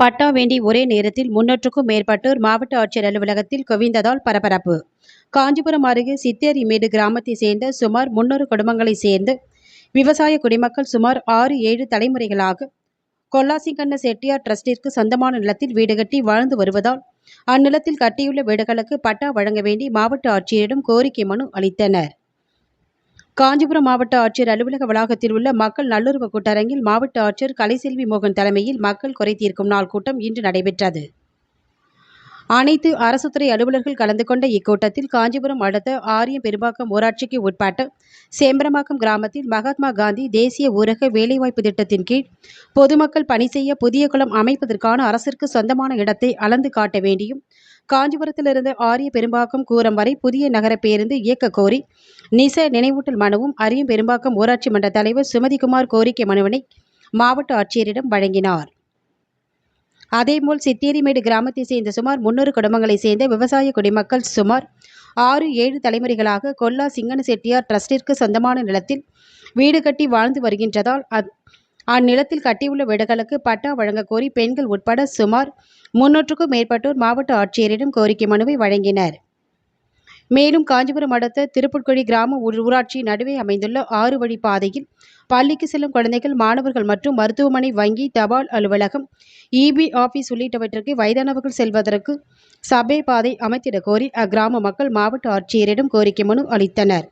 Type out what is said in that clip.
பட்டா வேண்டி ஒரே நேரத்தில் முன்னூற்றுக்கும் மேற்பட்டோர் மாவட்ட ஆட்சியர் அலுவலகத்தில் குவிந்ததால் பரபரப்பு. காஞ்சிபுரம் அருகே சித்தேரிமேடு கிராமத்தை சேர்ந்த சுமார் முன்னூறு குடும்பங்களைச் சேர்ந்து விவசாய குடிமக்கள் சுமார் ஆறு ஏழு தலைமுறைகளாக கொல்லாசிங்கண்ண செட்டியார் டிரஸ்டிற்கு சொந்தமான நிலத்தில் வீடு கட்டி வாழ்ந்து வருவதால் அந்நிலத்தில் கட்டியுள்ள வீடுகளுக்கு பட்டா வழங்க வேண்டி மாவட்ட ஆட்சியரிடம் கோரிக்கை மனு அளித்தனர். காஞ்சிபுரம் மாவட்ட ஆட்சியர் அலுவலக வளாகத்தில் உள்ள மக்கள் நல்லுறவு கூட்டரங்கில் மாவட்ட ஆட்சியர் கலைசெல்வி மோகன் தலைமையில் மக்கள் குறை தீர்க்கும் நாள் கூட்டம் இன்று நடைபெற்றது. அனைத்து அரசு துறை அலுவலர்கள் கலந்து கொண்ட இக்கூட்டத்தில் காஞ்சிபுரம் அடுத்த ஆரியம் பெரும்பாக்கம் ஊராட்சிக்கு உட்பட்ட சேம்பரமாக்கம் கிராமத்தில் மகாத்மா காந்தி தேசிய ஊரக வேலைவாய்ப்பு திட்டத்தின் கீழ் பொதுமக்கள் பணி செய்ய புதிய குளம் அமைப்பதற்கான அரசிற்கு சொந்தமான இடத்தை அளந்து காட்ட வேண்டியும் காஞ்சிபுரத்திலிருந்து ஆரிய பெரும்பாக்கம் கூரம் வரை புதிய நகர பேருந்து இயக்க கோரி நிச நினைவூட்டல் மனுவும் அரியம் பெரும்பாக்கம் ஊராட்சி மன்ற தலைவர் சுமதிகுமார் கோரிக்கை மனுவினை மாவட்ட ஆட்சியரிடம் வழங்கினார். அதேபோல் சித்தேரிமேடு கிராமத்தை சேர்ந்த சுமார் முன்னூறு குடும்பங்களைச் சேர்ந்த விவசாய குடிமக்கள் சுமார் ஆறு ஏழு தலைமுறைகளாக கொல்லா சிங்கன செட்டியார் டிரஸ்டிற்கு சொந்தமான நிலத்தில் வீடு கட்டி வாழ்ந்து வருகின்றதால் அத்- அந்நிலத்தில் கட்டியுள்ள வீடுகளுக்கு பட்டா வழங்க கோரி பெண்கள் உட்பட சுமார் முன்னூற்றுக்கும் மேற்பட்டோர் மாவட்ட ஆட்சியரிடம் கோரிக்கை மனுவை வழங்கினர். மேலும் காஞ்சிபுரம் அடுத்த திருப்புட்குழி கிராம ஊராட்சி நடுவே அமைந்துள்ள ஆறு வழி பாதையில் பள்ளிக்கு செல்லும் குழந்தைகள் மாணவர்கள் மற்றும் மருத்துவமனை வங்கி தபால் அலுவலகம் இபி ஆபீஸ் உள்ளிட்டவற்றிற்கு வயதானவர்கள் செல்வதற்கு சபை பாதை அமைத்திட கோரி அக்கிராம மக்கள் மாவட்ட ஆட்சியரிடம் கோரிக்கை மனு அளித்தனர்.